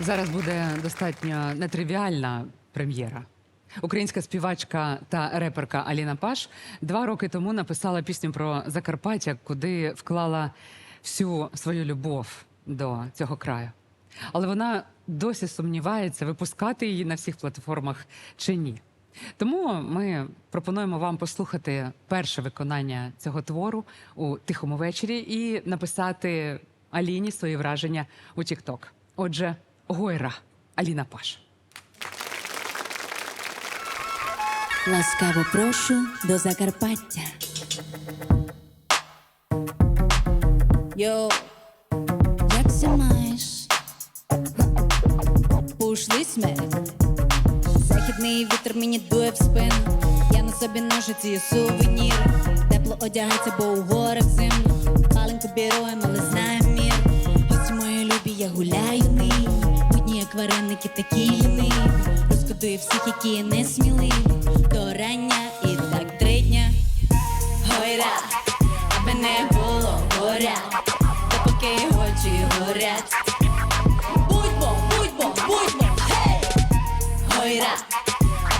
Зараз буде достатньо нетривіальна прем'єра. Українська співачка та реперка Аліна Паш два роки тому написала пісню про Закарпаття, куди вклала всю свою любов до цього краю. Але вона досі сумнівається, випускати її на всіх платформах чи ні. Тому ми пропонуємо вам послухати перше виконання цього твору у тихому вечорі і написати Аліні свої враження у TikTok. Отже, Гойра Аліна Паш. Ласкаво прошу до Закарпаття. Йоу, як ся маєш? Пушлий смерть. Західний вітер мені дує в спину. Я на собі ношу ці сувеніри. Тепло одягається, бо у горах зимно. Маленьку біруємо, але знаємо мір. Гості мої любі, я гуляю ним. Вареники, такі ліниві. Розкодую всіх, які не сміливі. До рання і так три дня. Гойра, аби не було горя, допоки очі горять. Будьмо, будьмо, будьмо, гей! Гойра,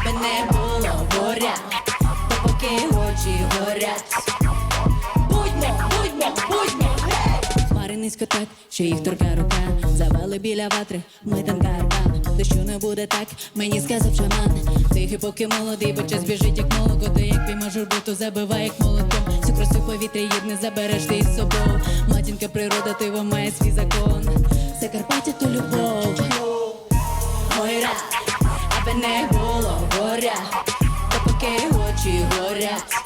аби не було горя, допоки очі горять. Низько що їх торка рука. Завали біля ватри, ми там каркан. Дощу не буде так, мені сказав шаман. Тихий, поки молодий, бо час біжить, як молоко. Ти як пійма журбу, то забивай, як молотком. Всю красу повітря їд не забереш ти із собою. Матінка природа, ти має свій закон. Закарпаття то любов. Гойра, аби не було горя, допоки очі горять.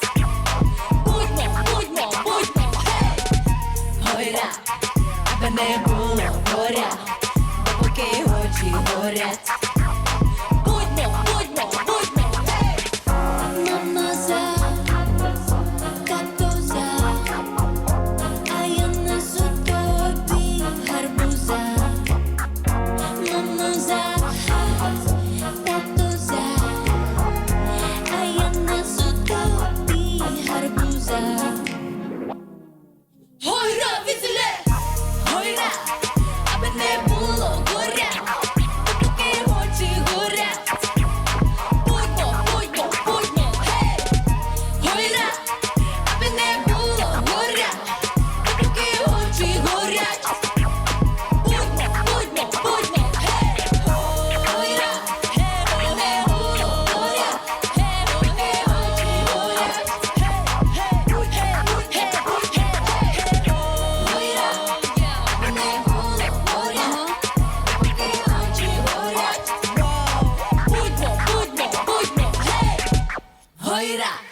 Не було горя, поки очі горять. Горять.